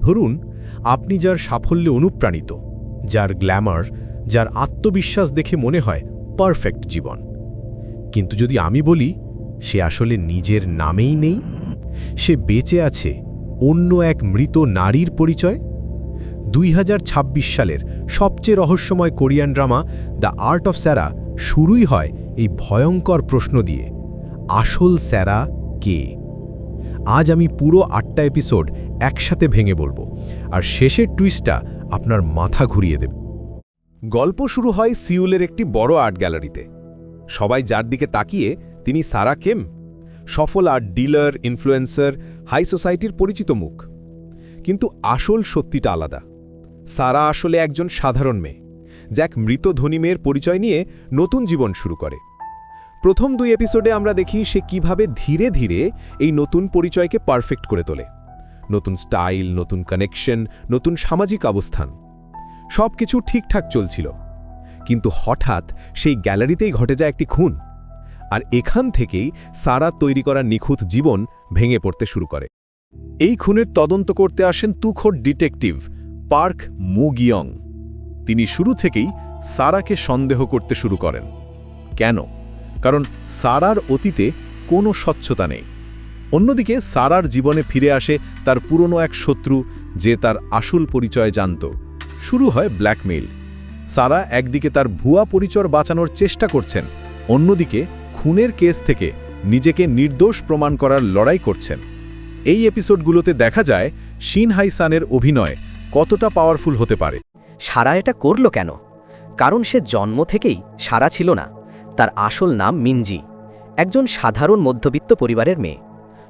ধরুন, আপনি যার সাফল্যে অনুপ্রাণিত, যার গ্ল্যামার, যার আত্মবিশ্বাস দেখে মনে হয় পারফেক্ট জীবন। কিন্তু যদি আমি বলি, সে আসলে নিজের নামেই নেই, সে বেঁচে আছে অন্য এক মৃত নারীর পরিচয়। দুই হাজার ছাব্বিশ সালের সবচেয়ে রহস্যময় Korean drama the art of Sarah শুরুই হয় এই ভয়ঙ্কর প্রশ্ন দিয়ে, আসল স্যারা কে? আজ আমি পুরো আটটা এপিসোড একসাথে ভেঙে বলব। আর শেষের টুইস্টটা আপনার মাথা ঘুরিয়ে দেবে। গল্প শুরু হয় সিউলের একটি বড় আর্ট গ্যালারিতে। সবাই যার দিকে তাকিয়ে তিনি সারা কেম, সফল আর্ট ডিলার, ইনফ্লুয়েন্সার, হাই সোসাইটির পরিচিত মুখ। কিন্তু আসল সত্যিটা আলাদা। সারা আসলে একজন সাধারণ মেয়ে যা এক মৃত ধনী মেয়ের পরিচয় নিয়ে নতুন জীবন শুরু করে। প্রথম দুই এপিসোডে আমরা দেখি সে কীভাবে ধীরে ধীরে এই নতুন পরিচয়কে পারফেক্ট করে তোলে। নতুন স্টাইল নতুন কানেকশন নতুন সামাজিক অবস্থান। সব কিছু ঠিকঠাক চলছিল। কিন্তু হঠাৎ সেই গ্যালারিতেই ঘটে যায় একটি খুন। আর এখান থেকেই সারা তৈরি করা নিখুঁত জীবন ভেঙে পড়তে শুরু করে। এই খুনের তদন্ত করতে আসেন তুখোর ডিটেকটিভ পার্ক মুগিয়ং। তিনি শুরু থেকেই সারাকে সন্দেহ করতে শুরু করেন। কেন? কারণ সারার অতীতে কোনো স্বচ্ছতা নেই। অন্যদিকে সারার জীবনে ফিরে আসে তার পুরনো এক শত্রু যে তার আসল পরিচয় জানত। শুরু হয় ব্ল্যাকমেইল। সারা একদিকে তার ভুয়া পরিচয় বাঁচানোর চেষ্টা করছেন, অন্যদিকে খুনের কেস থেকে নিজেকে নির্দোষ প্রমাণ করার লড়াই করছেন। এই এপিসোডগুলোতে দেখা যায় শিন হাইসানের অভিনয় কতটা পাওয়ারফুল হতে পারে। সারা এটা করল কেন? কারণ সে জন্ম থেকেই সারা ছিল না। তার আসল নাম মিনজি, একজন সাধারণ মধ্যবিত্ত পরিবারের মেয়ে।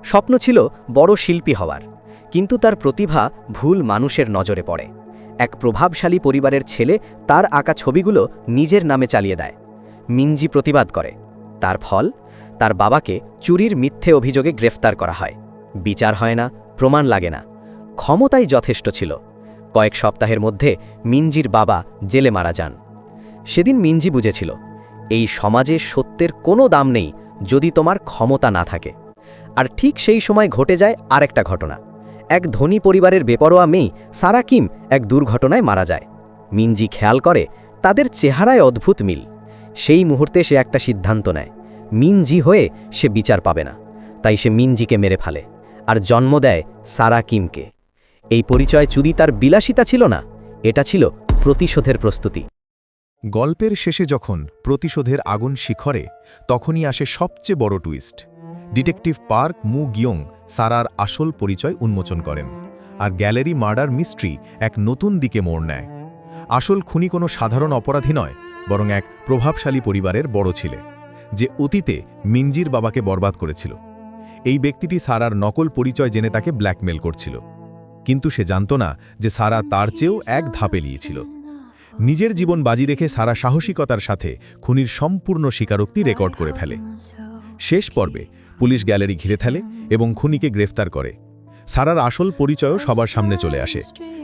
স্বপ্ন ছিল বড় শিল্পী হওয়ার, কিন্তু তার প্রতিভা ভুল মানুষের নজরে পড়ে। এক প্রভাবশালী পরিবারের ছেলে তার আঁকা ছবিগুলো নিজের নামে চালিয়ে দেয়। মিনজি প্রতিবাদ করে। তার ফল, তার বাবাকে চুরির মিথ্যে অভিযোগে গ্রেফতার করা হয়। বিচার হয় না, প্রমাণ লাগে না। ক্ষমতাই যথেষ্ট ছিল। কয়েক সপ্তাহের মধ্যে মিনজির বাবা জেলে মারা যান। সেদিন মিনজি বুঝেছিল এই সমাজে সত্যের কোনো দাম নেই যদি তোমার ক্ষমতা না থাকে। আর ঠিক সেই সময় ঘটে যায় আরেকটা ঘটনা। এক ধনী পরিবারের বেপরোয়া মেয়ে, সারা কিম এক দুর্ঘটনায় মারা যায়। মিনজি খেয়াল করে, তাদের চেহারায় অদ্ভুত মিল। সেই মুহূর্তে সে একটা সিদ্ধান্ত নেয়। মিনজি হয়ে সে বিচার পাবে না। তাই সে মিনজিকে মেরে ফেলে আর জন্ম দেয় সারা কিমকে। এই পরিচয় চুরি তার বিলাসিতা ছিল না। এটা ছিল প্রতিশোধের প্রস্তুতি। গল্পের শেষে যখন প্রতিশোধের আগুন শিখরে, তখনই আসে সবচেয়ে বড় টুইস্ট। ডিটেকটিভ পার্ক মু গিয়ং সারার আসল পরিচয় উন্মোচন করেন আর গ্যালারি মার্ডার মিস্ট্রি এক নতুন দিকে মোড় নেয়। আসল খুনি কোনো সাধারণ অপরাধী নয়, বরং এক প্রভাবশালী পরিবারের বড় ছেলে, যে অতীতে মিঞ্জির বাবাকে বরবাদ করেছিল। এই ব্যক্তিটি সারার নকল পরিচয় জেনে তাকে ব্ল্যাকমেল করছিল। কিন্তু সে জানত না যে সারা তার চেয়েও এক ধাপে লিয়েছিল নিজের জীবন বাজি রেখে সারা সাহসিকতার সাথে খুনির সম্পূর্ণ স্বীকারোক্তি রেকর্ড করে ফেলে। শেষ পর্বে পুলিশ গ্যালারি ঘিরে ফেলে এবং খুনিকে গ্রেফতার করে। সারার আসল পরিচয়ও সবার সামনে চলে আসে।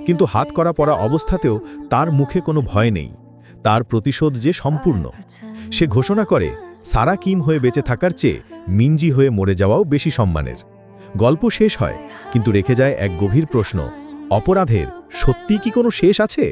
কিন্তু হাত করা পড়া অবস্থাতেও তার মুখে কোনো ভয় নেই। তার প্রতিশোধ যে সম্পূর্ণ, সে ঘোষণা করে, সারা কিম হয়ে বেঁচে থাকার চেয়ে মিঞ্জি হয়ে মরে যাওয়াও বেশি সম্মানের। গল্প শেষ হয়, কিন্তু রেখে যায় এক গভীর প্রশ্ন, অপরাধের সত্যি কি কোনো শেষ আছে?